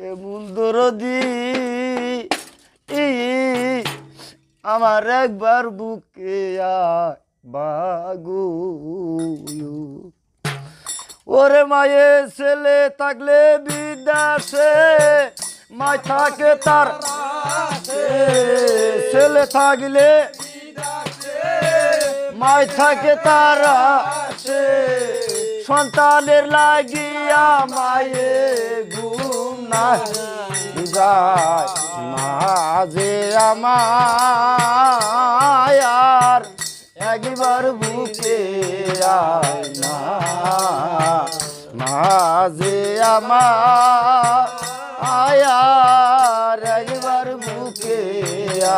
এমন দরদি। আমার একবার বুকে বাগু ওরে মায়ে ছেলে থাকলে বিদেশে মায় থাকে তার ছেলে থাকলে মায় থাকে তার সন্তানের লাগিয়া মায়ে মাঝে আমার একবার বুকে না। মাঝে আমার একবার বুকে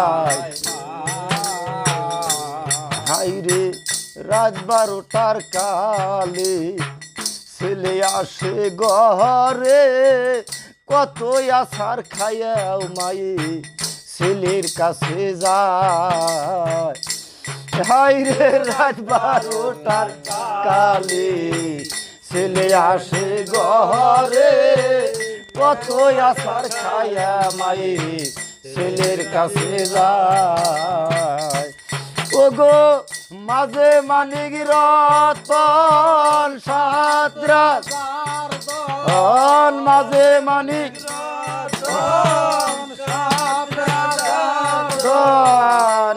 আয় হাইরে রাত বারোটার কালে ছেলে আসে গহরে কত আসার খায়াও মায়ে ছেলের কাছে যায়। হাইরে রাত বারোটার কালে ছেলে আসে গহরে কত আসার খায়া মায়ে ছেলের কাছে যায়। ওগো, মাঝে মানিক রতন সাতরা অন মাঝে মানিক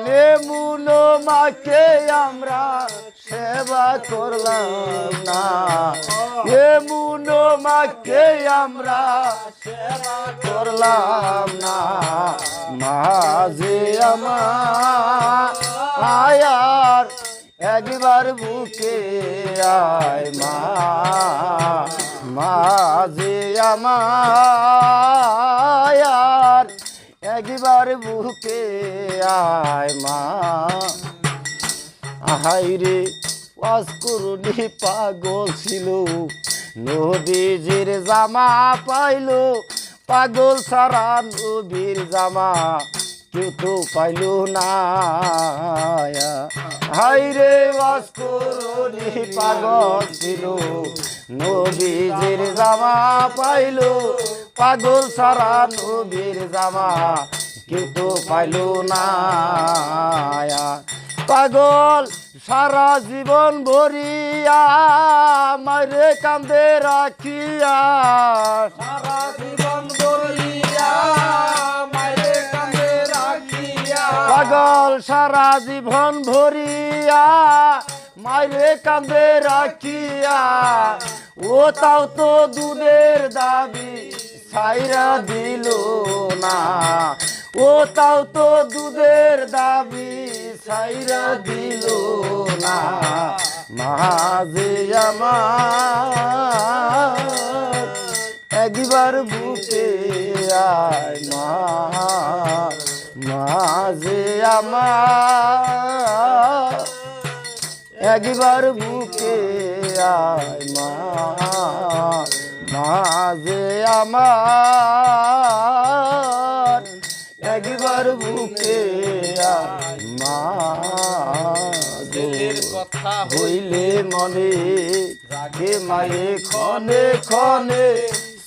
নে মুনো মাকে আমরা সেবা করলাম না। এ মুনো মাকে আমরা সেবা করলাম না। মাঝে আমার আয়ার একবার বুকে আয় মা। মাঝে আমার একবার বুকে আয় মা। আহাইরে ওয়াজ করুনি পাগল ছিল। নদীজির জামা পাইলো, পাগল সারা নবীর জামা। কেউ তো পাইল না। হাইরে ওয়াজ করুনি পাগল ছিল। নবীজির জামা পাইলো, পাগল সারা নবীর জামা কেউ তো পাইল না। পাগল সারা জীবন ভরিয়া মারে কান্দে রাখিয়া। সারা জীবন বলিয়া মায়ের কান্দে রাখিয়া। পাগল সারা জীবন ভরিয়া মারে কান্দে রাখিয়া। ও তাও তো দুধের দাবি সাইরা দিল না। ও তাও তো দুধের দাবি সাইরা দিল না। মাঝে আমার একবার বুকে আয় মা। মাঝে আমার একবার বুকে আয় মা মাঝে আমার। একবার বুকে আয় মা কথা হইলে মনে রাগে মায়ে ক্ষণে ক্ষণে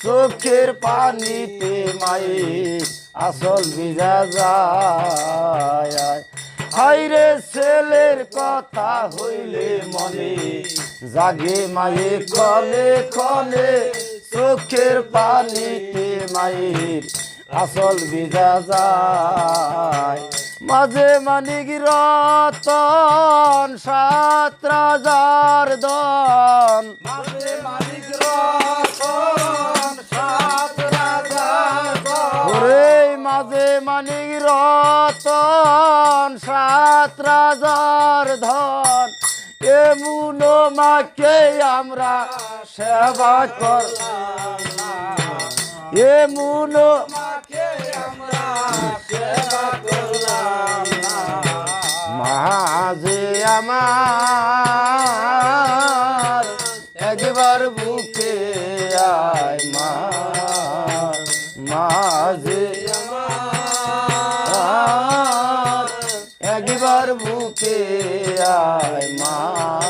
চোখের পানিতে মায়ে। আসল ভিজা যায় হাইরে ছেলের কথা হইলে মনে জাগে মায়ে কলে কলে চোখের পানিতে মায়ের আসল ভিজা যায় মাঝে মানিক রতন, সাত রাজার দন মাঝে মালিক রতন, সাত রাজার। ওরে মাঝে মানিক রতন সাত রাজার ধন। এমন মাকে আমরা সেবা কর এমন মাকে আমরা সেবা করলাম। মা মাঝে আমার আমার বুকে আয় মা।